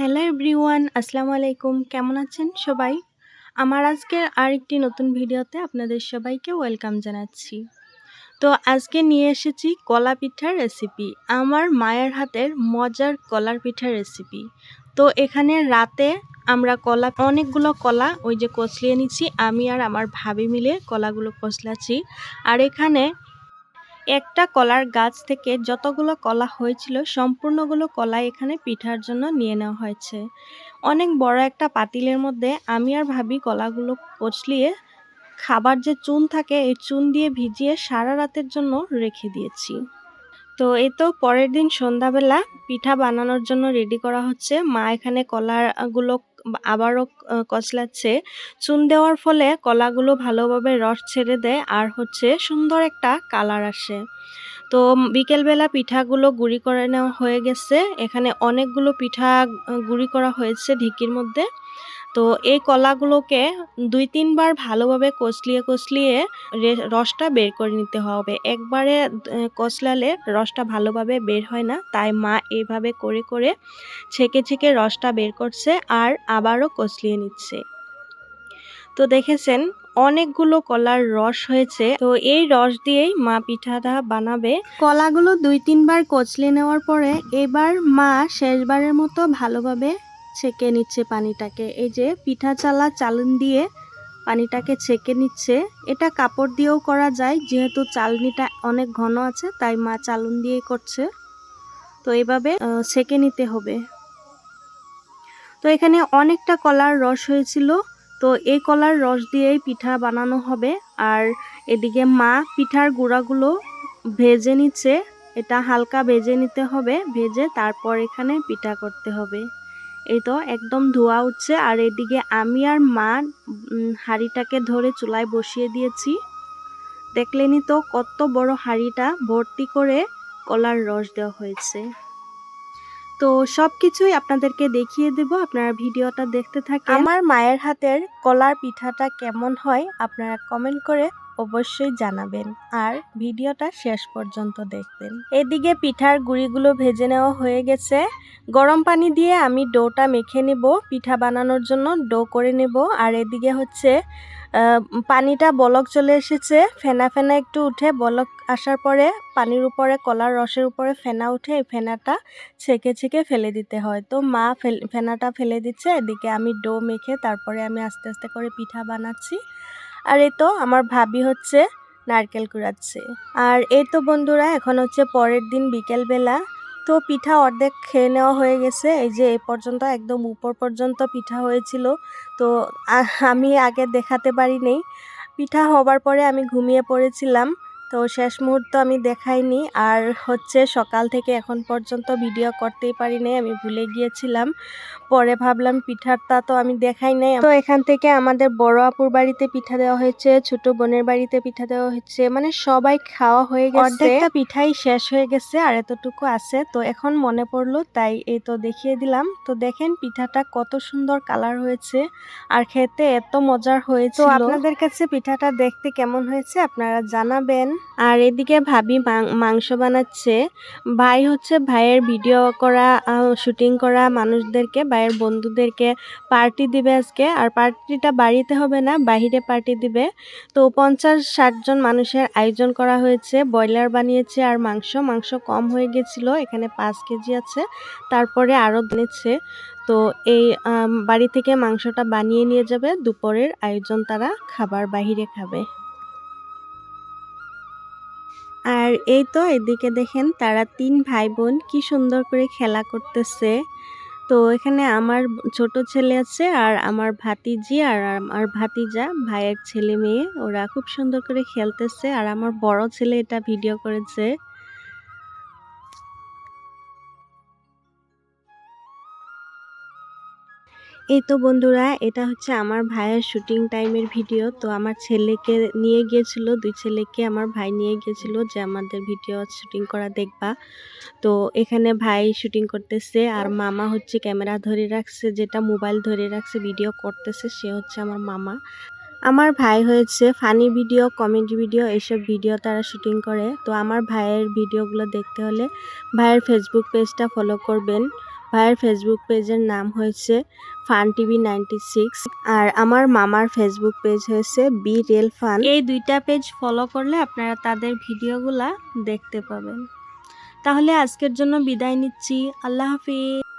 Hello everyone আসসালামু আলাইকুম। কেমন আছেন সবাই? আমার আজকের আরেকটি নতুন ভিডিওতে আপনাদের সবাইকে ওয়েলকাম জানাচ্ছি। তো আজকে নিয়ে এসেছি কলা পিঠার রেসিপি আমার মায়ের হাতের মজার কলার পিঠার রেসিপি তো এখানে রাতে আমরা কলা, অনেকগুলো কলা ওই যে কচলিয়ে নিচ্ছি। আমি আর আমার ভাবি মিলে কলাগুলো কচলাচ্ছি। আর এখানে একটা কলার গাছ থেকে যতগুলো কলা হয়েছিল, সম্পূর্ণগুলো কলা এখানে পিঠার জন্য নিয়ে নেওয়া হয়েছে। অনেক বড় একটা পাতিলের মধ্যে আমি আর ভাবি কলাগুলো কচলিয়ে খাবার যে চুন থাকে, এই চুন দিয়ে ভিজিয়ে সারা রাতের জন্য রেখে দিয়েছি। তো এই তো পরের দিন সন্ধ্যাবেলা পিঠা বানানোর জন্য রেডি করা হচ্ছে। মা এখানে কলাগুলো আবারও কচলাচ্ছে। চুন দেওয়ার ফলে কলাগুলো ভালোভাবে রস ছেড়ে দেয় আর হচ্ছে সুন্দর একটা কালার আসে। তো বিকেলবেলা পিঠাগুলো গুঁড়ি করে নেওয়া হয়ে গেছে। এখানে অনেকগুলো পিঠা গুঁড়ি করা হয়েছে ঢিকির মধ্যে। তো এই কলাগুলোকে দুই, তিনবার ভালোভাবে কচলিয়ে কচলিয়ে রসটা বের করে নিতে হবে। একবারে কচলালে রসটা ভালোভাবে বের হয় না, তাই মা এইভাবে করে করে ছেঁকে ছেঁকে রসটা বের করছে আর আবারও কচলিয়ে নিচ্ছে। তো দেখেছেন, অনেকগুলো কলার রস হয়েছে। তো এই রস দিয়েই মা পিঠাটা বানাবে। কলাগুলো দুই, তিনবার কচলে নেওয়ার পরে এবার মা শেষবারের মতো ভালোভাবে ছেঁকে নিচ্ছে পানিটাকে। এই যে পিঠা চালা চালন দিয়ে পানিটাকে ছেঁকে নিচ্ছে। এটা কাপড় দিয়েও করা যায়, যেহেতু চালনিটা অনেক ঘন আছে, তাই মা চালন দিয়েই করছে। তো এইভাবে ছেঁকে নিতে হবে। তো এখানে অনেকটা কলার রস হয়েছিল। তো এই কলার রস দিয়েই পিঠা বানানো হবে। আর এদিকে মা পিঠার গুঁড়াগুলো ভেজে নিচ্ছে। এটা হালকা ভেজে নিতে হবে, ভেজে তারপর এখানে পিঠা করতে হবে। এই তো একদম ধোয়া উঠছে আর এদিকে আমি আর মা হাঁড়িটাকে ধরে চুলায় বসিয়ে দিয়েছি। দেখলেনি তো কত বড় হাঁড়িটা ভর্তি করে কলার রস দেওয়া হয়েছে। তো সব কিছুই আপনাদেরকে দেখিয়ে দেব, আপনারা ভিডিওটা দেখতে থাকেন। আমার মায়ের হাতের কলার পিঠাটা কেমন হয় আপনারা কমেন্ট করে অবশ্যই জানাবেন। আর ভিডিওটা শেষ পর্যন্ত দেখবেন। এদিকে পিঠার গুঁড়িগুলো ভেজে নেওয়া হয়ে গেছে। গরম পানি দিয়ে আমি ডোটা মেখে নেব। পিঠা বানানোর জন্য ডো করে নেব। আর এদিকে হচ্ছে পানিটা বলক চলে এসেছে। ফেনা ফেনা একটু উঠে বলক আসার পরে পানির উপরে, কলার রসের উপরে ফেনা উঠে এই ফেনাটা ছেঁকে ছেঁকে ফেলে দিতে হয়। তো মা ফেনাটা ফেলে দিচ্ছে। এদিকে আমি ডো মেখে তারপরে আমি আস্তে আস্তে করে পিঠা বানাচ্ছি। আর এই তো আমার ভাবি হচ্ছে নারকেল কুড়াচ্ছে। আর এই তো বন্ধুরা, এখন হচ্ছে পরের দিন বিকেলবেলা। তো পিঠা অর্ধেক খেয়ে নেওয়া হয়ে গেছে। এই যে এই পর্যন্ত, একদম উপর পর্যন্ত পিঠা হয়েছিল। তো আমি আগে দেখাতে পারি নেই পিঠা হবার পরে আমি ঘুমিয়ে পড়েছিলাম। তো শেষ মুহূর্ত আমি দেখাইনি। আর হচ্ছে সকাল থেকে এখন পর্যন্ত ভিডিও করতেই পারি নাই আমি ভুলে গিয়েছিলাম। পরে ভাবলাম পিঠাটা তো আমি দেখাই নাই। তো এখান থেকে আমাদের বড় আপুর বাড়িতে পিঠা দেওয়া হয়েছে, ছোট বোনের বাড়িতে পিঠা দেওয়া হয়েছে। মানে সবাই খাওয়া হয়ে গেছে। অর্ধেকটা পিঠাই শেষ হয়ে গেছে আর এতটুকু আছে। তো এখন মনে পড়ল, তাই এই তো দেখিয়ে দিলাম। তো দেখেন পিঠাটা কত সুন্দর কালার হয়েছে আর খেতে এত মজার হয়েছে আপনাদের কাছে পিঠাটা দেখতে কেমন হয়েছে আপনারা জানাবেন। আর এদিকে ভাবি মাংস বানাচ্ছে। ভাই হচ্ছে ভাইয়ের ভিডিও করা শুটিং করা মানুষদেরকে, ভাইয়ের বন্ধুদেরকে পার্টি দিবে আজকে। আর পার্টিটা বাড়িতে হবে না, বাহিরে পার্টি দিবে। তো পঞ্চাশ ষাটজন মানুষের আয়োজন করা হয়েছে। ব্রয়লার বানিয়েছে আর মাংস। মাংস কম হয়ে গেছিল, এখানে পাঁচ কেজি আছে। তারপরে আরও নিচ্ছে তো এই বাড়ি থেকে মাংসটা বানিয়ে নিয়ে যাবে। দুপুরের আয়োজন তারা খাবার বাহিরে খাবে। আর এই তো এদিকে দেখেন তারা তিন ভাই বোন কি সুন্দর করে খেলা করতেছে। তো এখানে আমার ছোট ছেলে আছে আর আমার ভাতিজি আর আমার ভাতিজা, ভাইয়ের ছেলে মেয়ে, ওরা খুব সুন্দর করে খেলতেছে। আর আমার বড় ছেলে এটা ভিডিও করেছে। এই তো বন্ধুরা, এটা হচ্ছে আমার ভাইয়ের শুটিং টাইমের ভিডিও তো আমার ছেলেকে নিয়ে গিয়েছিল, দুই ছেলেকে আমার ভাই নিয়ে গিয়েছিল যে আমাদের ভিডিও শুটিং করা দেখবা। তো এখানে ভাই শুটিং করতেছে আর মামা হচ্ছে ক্যামেরা ধরে রাখছে, যেটা মোবাইল ধরে রাখছে ভিডিও করতেছে, সে হচ্ছে আমার মামা। আমার ভাই হয়েছে ফানি ভিডিও কমেডি ভিডিও এইসব ভিডিও তারা শুটিং করে। তো আমার ভাইয়ের ভিডিওগুলো দেখতে হলে ভাইয়ের ফেসবুক পেজটা ফলো করবেন। ভাইয়ের ফেসবুক পেজের নাম হয়েছে ফান টিভি নাইনটি সিক্স আর আমার মামার ফেসবুক পেজ হয়েছে বি রেল ফান এই দুইটা পেজ ফলো করলে আপনারা তাদের ভিডিওগুলা দেখতে পাবেন। তাহলে আজকের জন্য বিদায় নিচ্ছি। আল্লাহ হাফিজ।